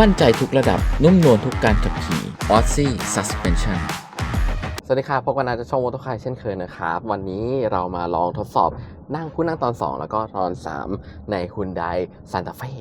มั่นใจทุกระดับนุ่มนวลทุกการขับขี่ o s s i Suspension สวัสดีครับพบกันนาจะชมมอเตอร์ไซค์เช่นเคยนะครับ วันนี้เรามาลองทดสอบนั่งผู้นั่งตอน 2 แล้วก็ตอน 3 ใน Hyundai Santa Fe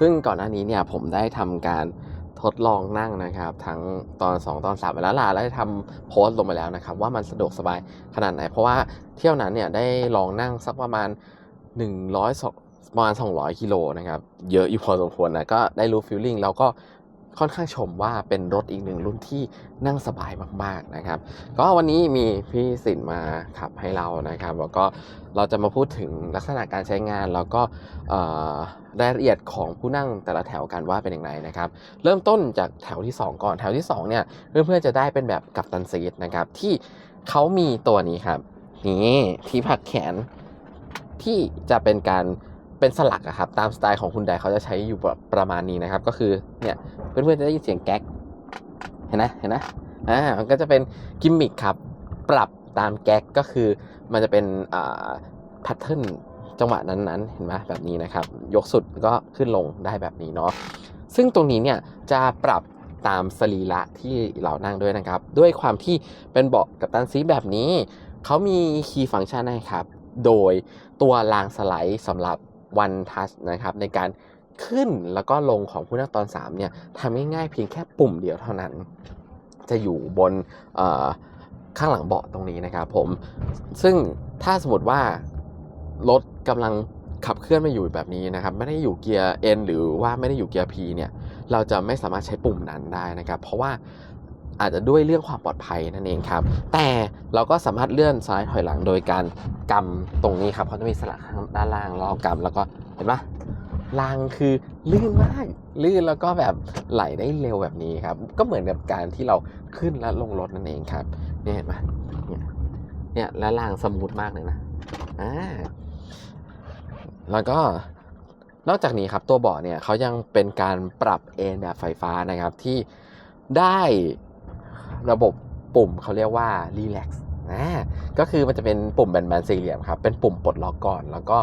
ซึ่งก่อนหน้านี้เนี่ยผมได้ทำการทดลองนั่งนะครับ ทั้งตอน 2 ตอน3ไปแล้วล่ะและได้ทำโพสต์ลงไปแล้วนะครับ ว่ามันสะดวกสบายขนาดไหน เพราะว่าเที่ยวนั้นเนี่ยได้ลองนั่งสักประมาณ100สอง ประมาณ 200กิโลนะครับ เยอะอยู่พอสมควรนะก็ได้รู้ฟีลลิ่งแล้วก็ค่อนข้างชมว่าเป็นรถอีกหนึ่งรุ่นที่นั่งสบายมากๆนะครับ ก็วันนี้มีพี่สินมาขับให้เรานะครับแล้วก็เราจะมาพูดถึงลักษณะการใช้งาน แล้วก็รายละเอียดของผู้นั่งแต่ละแถวกันว่าเป็นอย่างไรนะครับ เริ่มต้นจากแถวที่ 2 ก่อนแถวที่2เนี่ยเพื่อนๆจะได้เป็นแบบกัปตันซีทนะครับ ที่เขามีตัวนี้ครับนี่ที่พักแขนที่จะเป็นการ เป็นสลักอะครับ ตามสไตล์ของคุณไดเขาจะใช้อยู่ประมาณนี้นะครับ ก็คือเนี่ยเพื่อนๆจะได้ยินเสียงแก๊ก เห็นนะเห็นนะอ่ามันก็จะเป็นกิมมิคครับ ปรับตามแก๊กก็คือมันจะเป็นอ่าแพทเทิร์นจังหวะนั้นๆ เห็นไหมแบบนี้นะครับ ยกสุดก็ขึ้นลงได้แบบนี้เนาะซึ่งตรงนี้เนี่ยจะปรับตามสรีระที่เรานั่งด้วยนะครับ ด้วยความที่เป็นเบาะกับตันซีแบบนี้ เขามีคีย์ฟังก์ชันให้ครับ โดยตัวรางสไลด์สำหรับ One Touch นะครับในการขึ้นแล้วก็ลงของผู้นั่งตอน3เนี่ยทำง่ายๆเพียงแค่ปุ่มเดียวเท่านั้น จะอยู่บนข้างหลังเบาะตรงนี้นะครับผม ซึ่งถ้าสมมติว่ารถกำลังขับเคลื่อนมาอยู่แบบนี้นะครับ ไม่ได้อยู่เกียร์ N หรือว่าไม่ได้อยู่เกียร์ P เนี่ย เราจะไม่สามารถใช้ปุ่มนั้นได้นะครับ เพราะว่า อาจจะด้วยเรื่องความปลอดภัยนั่นเองครับ แต่เราก็สามารถเลื่อนซ้ายถอยหลังโดยการกำตรงนี้ครับเขาจะมีสลักข้างด้านล่างแล้วเรากำแล้วก็เห็นปะรางคือลื่นมาก ลื่นแล้วก็แบบไหลได้เร็วแบบนี้ครับ ก็เหมือนกับการที่เราขึ้นและลงรถนั่นเองครับเนี่ยเห็นปะเนี่ยเนี่ยและรางสมูทมากเลยนะอ่าแล้วก็นอกจากนี้ครับตัวเบาะเนี่ยเขายังเป็นการปรับเอนแบบไฟฟ้านะครับที่ได้ ระบบปุ่มเขาเรียกว่า relax นะก็คือมันจะเป็นปุ่มแบนๆสี่เหลี่ยมครับ เป็นปุ่มปลดล็อกก่อน แล้วก็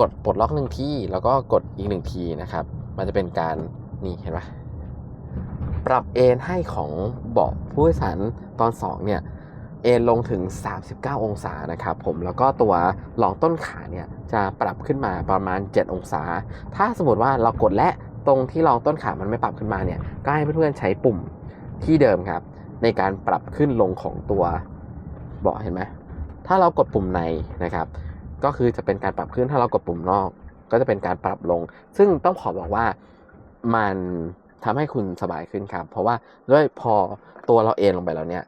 กดปลดล็อกหนึ่งทีแล้วก็กดอีกหนึ่งทีนะครับ มันจะเป็นการนี่เห็นปะปรับเอนให้ของเบาะผู้โดยสารตอน 2 เนี่ย เอนลงถึง 39 องศานะครับผมแล้วก็ตัวรองต้นขาเนี่ยจะปรับขึ้นมาประมาณ 7 องศา ถ้าสมมติว่าเรากดและตรงที่รองต้นขามันไม่ปรับขึ้นมาเนี่ย ก็ให้เพื่อนๆใช้ปุ่มที่เดิมครับ ในการปรับขึ้นลงของตัวเบาะเห็นไหมถ้าเรากดปุ่มในนะครับ ก็คือจะเป็นการปรับขึ้นถ้าเรากดปุ่มนอก ก็จะเป็นการปรับลง ซึ่งต้องขอบอกว่ามันทำให้คุณสบายขึ้นครับ เพราะว่าด้วยพอตัวเราเอนลงไปแล้วเนี่ย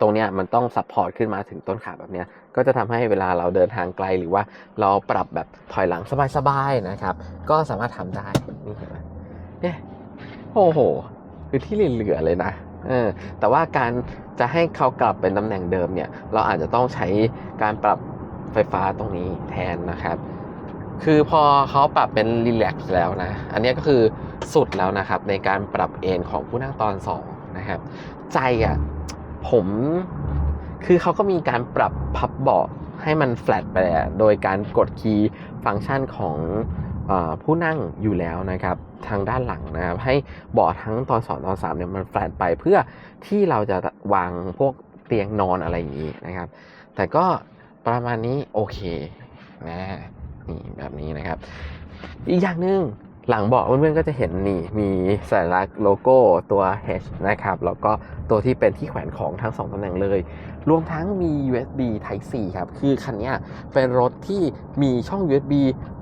ตรงเนี้ยมันต้องซัพพอร์ตขึ้นมาถึงต้นขาแบบเนี้ย ก็จะทำให้เวลาเราเดินทางไกลหรือว่าเราปรับแบบถอยหลังสบายๆนะครับ ก็สามารถทำได้ นี่เห็นไหมเนี่ย โอ้โห คือที่เหลือเลยนะ เออแต่ว่าการจะให้เขากลับเป็นตำแหน่งเดิมเนี่ย เราอาจจะต้องใช้การปรับไฟฟ้าตรงนี้แทนนะครับ คือพอเขาปรับเป็นรีแลกซ์แล้วนะ อันนี้ก็คือสุดแล้วนะครับ ในการปรับเอนของผู้นั่งตอนสองนะครับ ใจอะผมคือเขาก็มีการปรับพับเบาะให้มันแฟลตไปโดยการกดคีย์ฟังก์ชันของ ผู้นั่งอยู่แล้วนะครับทางด้านหลังนะครับให้เบาะทั้งตอนสองตอนสามเนี่ยมันแฟลตไปเพื่อที่เราจะวางพวกเตียงนอนอะไรอย่างนี้นะครับ แต่ก็ประมาณนี้โอเคนะนี่แบบนี้นะครับ อีกอย่างหนึ่ง หลังเบาะเพื่อนๆก็จะเห็นนี่มีสัญลักษณ์โลโก้ตัว H นะครับ แล้วก็ตัวที่เป็นที่แขวนของทั้งสองตำแหน่งเลย รวมทั้งมี USB Type C ครับ คือคันนี้เป็นรถที่มีช่อง USB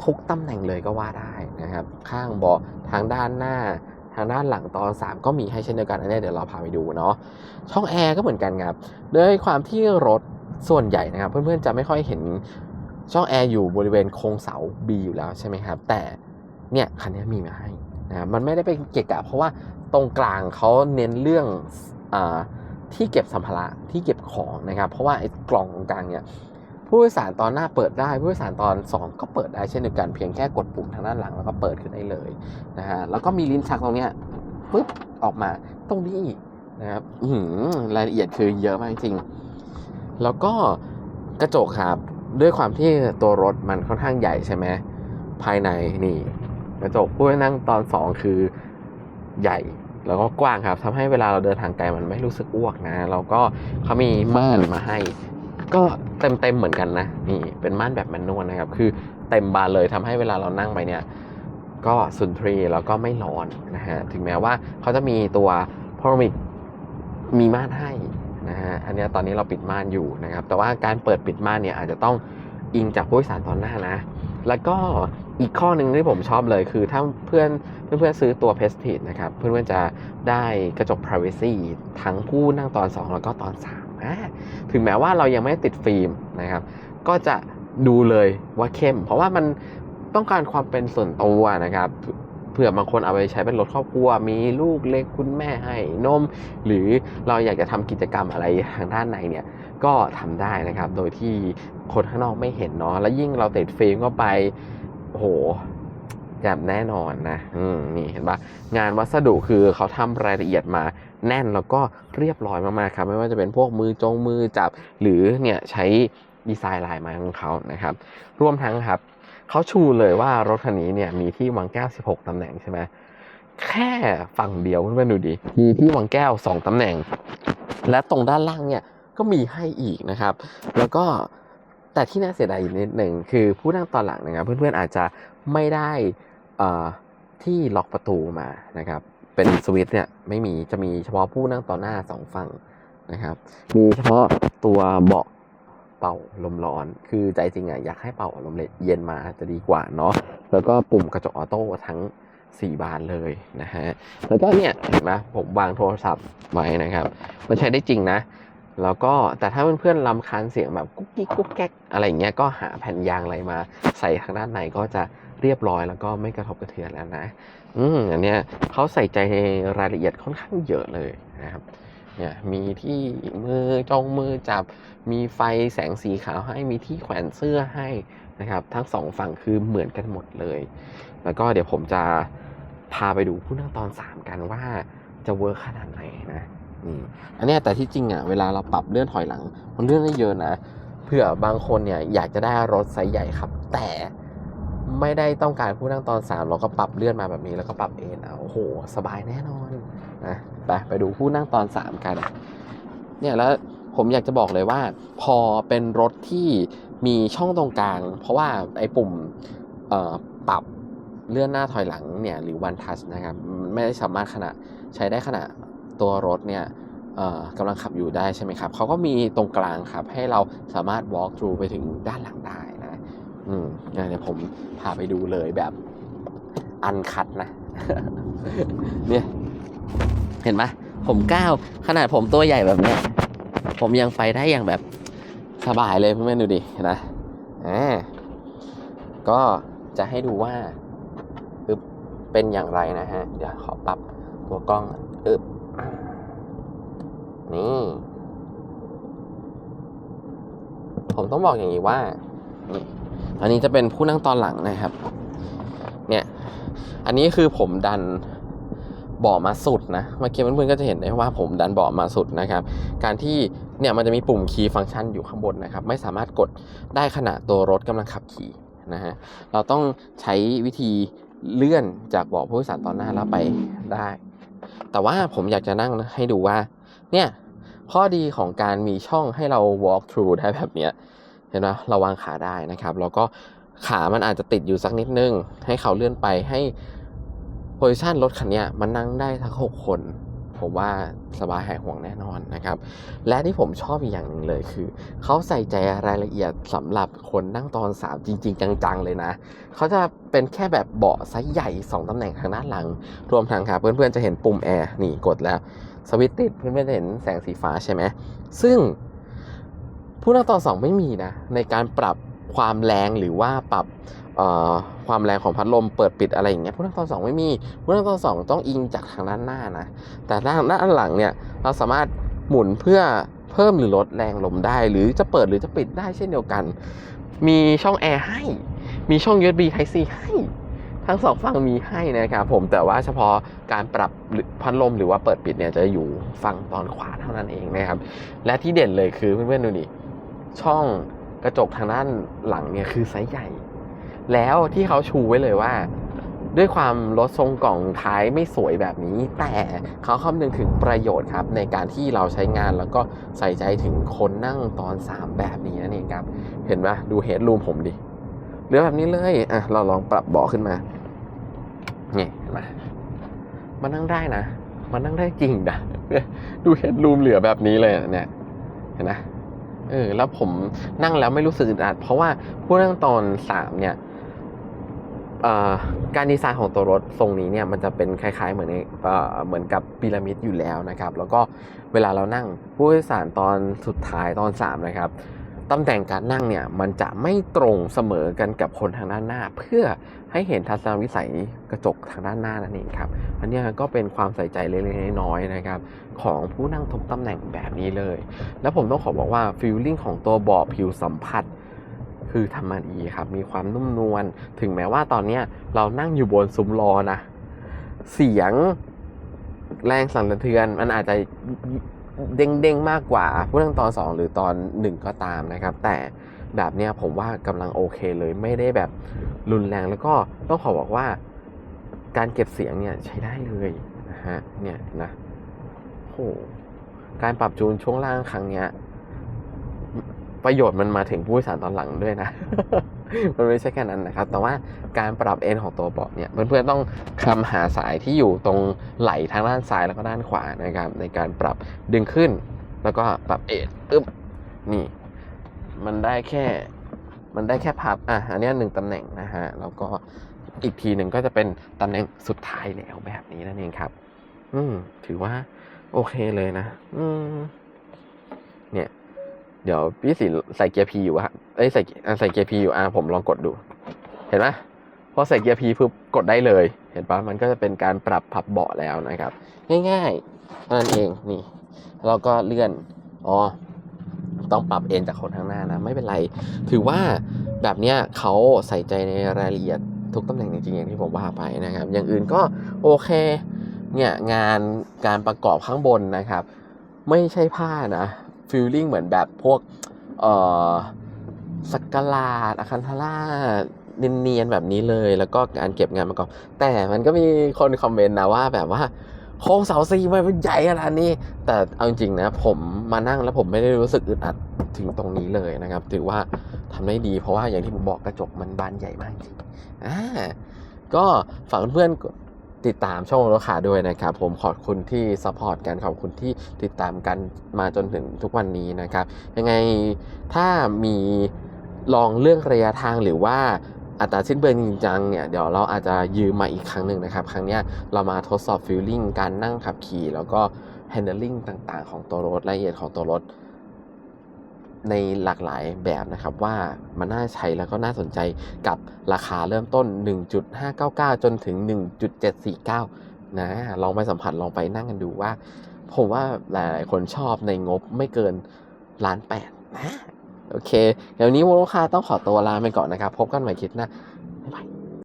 ทุกตำแหน่งเลยก็ว่าได้นะครับ ข้างเบาะทางด้านหน้าทางด้านหลังตอน 3 ก็มีให้เช่นเดียวกันอันนี้เดี๋ยวเราพาไปดูเนาะช่องแอร์ก็เหมือนกันครับด้วยความที่รถส่วนใหญ่นะครับ เพื่อนๆจะไม่ค่อยเห็นช่องแอร์อยู่บริเวณโครงเสา B อยู่แล้วใช่ไหมครับ แต่ เนี่ยคันนี้มีมาให้นะมันไม่ได้ไปเกะกะ เพราะว่าตรงกลางเขาเน้นเรื่องอาที่เก็บสัมภาระที่เก็บของนะครับ เพราะว่าไอ้กล่องตรงกลางเนี่ยผู้โดยสารตอนหน้าเปิดได้ผู้โดยสารตอน 2 ก็เปิดได้เช่นเดียวกันเพียงแค่กดปุ่มทางด้านหลังแล้วก็เปิดขึ้นได้เลยนะฮะแล้วก็มีลิ้นชักตรงเนี้ยปุ๊บออกมาตรงนี้อีกนะครับหือรายละเอียดคือเยอะมากจริงแล้วก็กระจกครับด้วยความที่ตัวรถมันค่อนข้างใหญ่ใช่ไหมภายในนี่ กระจกผู้นั่งตอนสองคือใหญ่แล้วก็กว้างครับทำให้เวลาเราเดินทางไกลมันไม่รู้สึกอ้วกนะ แล้วก็เขามีม่านมาให้ ก็เต็มเต็มเหมือนกันนะนี่เป็นม่านแบบแมนนวลนะครับ คือเต็มบานเลยทำให้เวลาเรานั่งไปเนี่ย ก็สุนทรีแล้วก็ไม่ร้อนนะฮะถึงแม้ว่าเขาจะมีตัวพรมิกมีม่านให้นะฮะอันนี้ตอนนี้เราปิดม่านอยู่นะครับ แต่ว่าการเปิดปิดม่านเนี่ยอาจจะต้องอิงจากผู้โดยสารตอนหน้านะ แล้วก็ อีกข้อหนึ่งที่ผมชอบเลยคือถ้าเพื่อนเพื่อนๆซื้อตัว p พสติ e นะครับ เพื่อนๆจะได้กระจก Privacy ทั้งผู้นั่งตอน 2 แล้วก็ตอน3อ่าถึงแม้ว่าเรายังไม่ติดฟิล์มนะครับ ก็จะดูเลยว่าเข้ม เพราะว่ามันต้องการความเป็นส่วนตัวนะครับเผื่อบางคนเอาไปใช้เป็นรถครอบครัว มีลูกเล็กคุณแม่ให้นม หรือเราอยากจะทำกิจกรรมอะไรทางด้านในเนี่ย ก็ทำได้นะครับ โดยที่คนข้างนอกไม่เห็นเนาะ แล้วยิ่งเราติดฟิล์มเข้าไป โหแบบแน่นอนนะ อืมนี่เห็นปะงานวัสดุคือเขาทำรายละเอียดมาแน่นแล้วก็เรียบร้อยมากๆครับ ไม่ว่าจะเป็นพวกมือจงมือจับ หรือเนี่ยใช้ดีไซน์ลายไม้ของเขานะครับ รวมทั้งครับเขาชูเลยว่ารถคันนี้เนี่ยมีที่วางแก้ว 16 ตำแหน่งใช่ไหมแค่ฝั่งเดียวเพื่อนๆดูดิ มีที่วางแก้ว 2 ตำแหน่ง และตรงด้านล่างเนี่ยก็มีให้อีกนะครับ แล้วก็ แต่ที่น่าเสียดายอีกนิดหนึ่งคือผู้นั่งตอนหลังนะครับ เพื่อนๆอาจจะไม่ได้ที่ล็อกประตูมานะครับ เป็นสวิตช์เนี่ยไม่มีจะมีเฉพาะผู้นั่งต่อนหน้าสองฝั่งนะครับ มีเฉพาะตัวเบาะเป่าลมร้อน คือใจจริงอะอยากให้เป่าลมเย็นมาจะดีกว่าเนาะแล้วก็ปุ่มกระจกออโต้ทั้ง 4 บานเลยนะฮะแล้วก็เนี่ยเห็นไหมผมวางโทรศัพท์ไว้นะครับ มันใช้ได้จริงนะ แล้วก็แต่ถ้าเพื่อนๆรำคาญเสียงแบบกุ๊กกิ๊กกุ๊กแก๊กอะไรอย่างเงี้ยก็หาแผ่นยางอะไรมาใส่ทางด้านในก็จะเรียบร้อยแล้วก็ไม่กระทบกระเทือนแล้วนะ อืมอันเนี้ยเขาใส่ใจในรายละเอียดค่อนข้างเยอะเลยนะครับ เนี่ยมีที่มือจองมือจับ มีไฟแสงสีขาวให้ มีที่แขวนเสื้อให้นะครับ ทั้งสองฝั่งคือเหมือนกันหมดเลย แล้วก็เดี๋ยวผมจะพาไปดูผู้นั่งตอนสามกันว่าจะเวิร์คขนาดไหนนะ อันนี้แต่ที่จริงอะเวลาเราปรับเลื่อนถอยหลัง มันเลื่อนได้เยอะนะเผื่อบางคนเนี่ยอยากจะได้รถไซส์ใหญ่ครับ แต่ไม่ได้ต้องการผู้นั่งตอนสามเราก็ปรับเลื่อนมาแบบนี้แล้วก็ปรับเอนเอาโอ้โห สบายแน่นอนนะไปไปดูผู้นั่งตอนสามกัน เนี่ยแล้วผมอยากจะบอกเลยว่า พอเป็นรถที่มีช่องตรงกลาง เพราะว่าไอ้ปุ่มปรับเลื่อนหน้าถอยหลังเนี่ยหรือ one touch นะครับ ไม่ได้สามารถขณะใช้ได้ขณะ ตัวรถเนี่ยกำลังขับอยู่ได้ใช่ไหมครับเขาก็มีตรงกลางครับ ให้เราสามารถ walk through ไปถึงด้านหลังได้นะอืมเดี๋ยวผมพาไปดูเลยแบบอันคัดนะ เนี่ย เห็นไหมผมก้าวขนาดผมตัวใหญ่แบบเนี้ยผมยังไปได้อย่างแบบสบายเลยเพื่อนๆดูดินไหมอ่าก็จะให้ดูว่าเป็นอย่างไรนะฮะ เดี๋ยวขอปรับตัวกล้อง นี่ ผมต้องบอกอย่างนี้ว่า อันนี้จะเป็นผู้นั่งตอนหลังนะครับ เนี่ย อันนี้คือผมดันเบาะมาสุดนะ เมื่อกี้เพื่อนๆก็จะเห็นได้ว่าผมดันเบาะมาสุดนะครับ การที่เนี่ยมันจะมีปุ่มคีย์ฟังก์ชันอยู่ข้างบนนะครับ ไม่สามารถกดได้ขณะตัวรถกำลังขับขี่นะฮะ เราต้องใช้วิธีเลื่อนจากเบาะผู้โดยสารตอนหน้าแล้วไปได้ แต่ว่าผมอยากจะนั่งให้ดูว่า เนี่ยข้อดีของการมีช่องให้เรา walk through ได้แบบเนี้ยเห็นไหมเราวางขาได้นะครับ แล้วก็ขามันอาจจะติดอยู่สักนิดนึง ให้เขาเลื่อนไปให้โพซิชันรถคันนี้มันนั่งได้ทั้ง6คน ผมว่าสบายหายห่วงแน่นอนนะครับ และที่ผมชอบอีกอย่างหนึ่งเลยคือ เขาใส่ใจรายละเอียดสำหรับคนนั่งตอน3จริง ๆ จัง ๆ เลยนะ เขาจะเป็นแค่แบบเบาะไซส์ใหญ่ 2ตำแหน่งทางด้านหลัง รวมทั้งครับเพื่อนๆจะเห็นปุ่มแอร์นี่กดแล้วสวิตช์ติดเพื่อนๆจะเห็นแสงสีฟ้าใช่ไหมซึ่งผู้นั่งตอนสองไม่มีนะในการปรับความแรงหรือว่าปรับ ความแรงของพัดลมเปิดปิดอะไรอย่างเงี้ยผู้นั่งตอนสองไม่มีผู้นั่งตอนสองต้องอิงจากทางด้านหน้านะ แต่ด้านด้านหลังเนี่ยเราสามารถหมุนเพื่อเพิ่มหรือลดแรงลมได้ หรือจะเปิดหรือจะปิดได้เช่นเดียวกัน มีช่องแอร์ให้ มีช่อง USB Type C ให้ทั้งสองฝั่งมีให้นะครับผมแต่ว่าเฉพาะการปรับพัดลมหรือว่าเปิดปิดเนี่ยจะอยู่ฝั่งตอนขวาเท่านั้นเองนะครับ และที่เด่นเลยคือเพื่อนๆดูดิช่องกระจกทางด้านหลังเนี่ยคือไซส์ใหญ่ แล้วที่เขาชูไว้เลยว่า ด้วยความรถทรงกล่องท้ายไม่สวยแบบนี้ แต่เขาคำนึงถึงประโยชน์ครับ ในการที่เราใช้งานแล้วก็ใส่ใจถึงคนนั่งตอน 3 แบบนี้นั่นเองครับ เห็นไหมดูเฮดรูมผมดิเหลือแบบนี้เลยอะเราลองปรับเบาะขึ้นมาเนี่ยเห็นไหมมันนั่งได้นะ มันนั่งได้จริงนะดูเฮดรูมเหลือแบบนี้เลยเนี่ยเห็นไหมเออแล้วผมนั่งแล้วไม่รู้สึกอึดอัด เพราะว่าผู้นั่งตอนสามเนี่ย การดีไซน์ของตัวรถทรงนี้เนี่ยมันจะเป็นคล้ายๆเหมือนเอเหมือนกับพีระมิดอยู่แล้วนะครับ แล้วก็เวลาเรานั่งผู้โดยสารตอนสุดท้ายตอนสามนะครับตำแหน่งการนั่งเนี่ยมันจะไม่ตรงเสมอกันกับคนทางด้านหน้า เพื่อให้เห็นทัศนวิสัยกระจกทางด้านหน้านั่นเองครับอันนี้ก็เป็นความใส่ใจเล็กๆน้อยๆนะครับ ของผู้นั่งทุกตำแหน่งแบบนี้เลย แล้วผมต้องขอบอกว่าฟีลลิ่งของตัวเบาะผิวสัมผัส คือทำมาดีครับ มีความนุ่มนวล ถึงแม้ว่าตอนเนี้ยเรานั่งอยู่บนซุ้มล้อนะ เสียงแรงสั่นสะเทือน มันอาจจะเด้งๆมากกว่าผู้นั่งตอน 2 หรือตอน 1 ก็ตามนะครับ แต่แบบเนี้ยผมว่ากำลังโอเคเลยไม่ได้แบบรุนแรงแล้วก็ต้องขอบอกว่าการเก็บเสียงเนี่ยใช้ได้เลยนะฮะเนี่ยนะโหการปรับจูนช่วงล่างครั้งเนี้ย ประโยชน์มันมาถึงผู้โดยสารตอนหลังด้วยนะ มันไม่ใช่แค่นั้นนะครับ แต่ว่าการปรับเอ็นของตัวเบาะเนี่ย เพื่อนๆต้องคำหาสายที่อยู่ตรงไหล่ทางด้านซ้ายแล้วก็ด้านขวานะครับ ในการปรับดึงขึ้น แล้วก็ปรับเอ็นอึ๊บนี่ มันได้แค่ มันได้แค่พับ อะ อันนี้หนึ่งตำแหน่งนะฮะ แล้วก็อีกทีหนึ่งก็จะเป็นตำแหน่งสุดท้ายแล้วแบบนี้นั่นเองครับ อืม ถือว่าโอเคเลยนะ อืม เนี่ย เดี๋ยวพี่สิใส่เกียร์พีอยู่ครับเอ้ยใส่อะใส่เกียร์พีอยู่อะผมลองกดดู เห็นไหมพอใส่เกียร์พีปุ๊บกดได้เลย เห็นปะมันก็จะเป็นการปรับพับเบาะแล้วนะครับ ง่ายๆนั่นเองนี่เราก็เลื่อนอ๋อต้องปรับเอ็นจากคนข้างหน้านะ ไม่เป็นไร ถือว่าแบบเนี้ยเขาใส่ใจในรายละเอียดทุกตำแหน่งจริงๆอย่างที่ผมว่าไปนะครับ อย่างอื่นก็โอเคเนี่ยงานการประกอบข้างบนนะครับ ไม่ใช่ผ้านะ ฟีลลิ่งเหมือนแบบพวกเอ่อสักกลาดอาคันทาร่าเนียนๆแบบนี้เลย แล้วก็การเก็บงานประกอบแต่มันก็มีคนคอมเมนต์นะว่าแบบว่าโครงเสาซีมันใหญ่ขนาดนี้ แต่เอาจริงๆนะ ผมมานั่งแล้วผมไม่ได้รู้สึกอึดอัดถึงตรงนี้เลยนะครับ ถือว่าทำได้ดีเพราะว่าอย่างที่ผมบอกกระจกมันบานใหญ่มากจริงอ่าก็ฝากเพื่อน ติดตามช่องรถขาด้วยนะครับ ผมขอบคุณที่ซัพพอร์ตกันขอบคุณที่ติดตามกันมาจนถึงทุกวันนี้นะครับ ยังไงถ้ามีลองเรื่องระยะทางหรือว่าอัตราสิ้นเปลืองจริงจังเนี่ยเดี๋ยวเราอาจจะยืมมาอีกครั้งหนึ่งนะครับ ครั้งนี้เรามาทดสอบฟิลลิ่งการนั่งขับขี่ แล้วก็ handling ต่างๆ ของตัวรถรายละเอียดของตัวรถ ในหลากหลายแบบนะครับว่ามันน่าใช้แล้วก็น่าสนใจกับราคาเริ่มต้น 1.599 จนถึง 1.749 นะลองไปสัมผัสลองไปนั่งกันดูว่า ผมว่าหลายๆคนชอบในงบไม่เกินล้านแปดนะโอเค เดี๋ยวนี้โมโลคาต้องขอตัวลาไปก่อนนะครับ พบกันใหม่คลิปหน้าบ๊ายบาย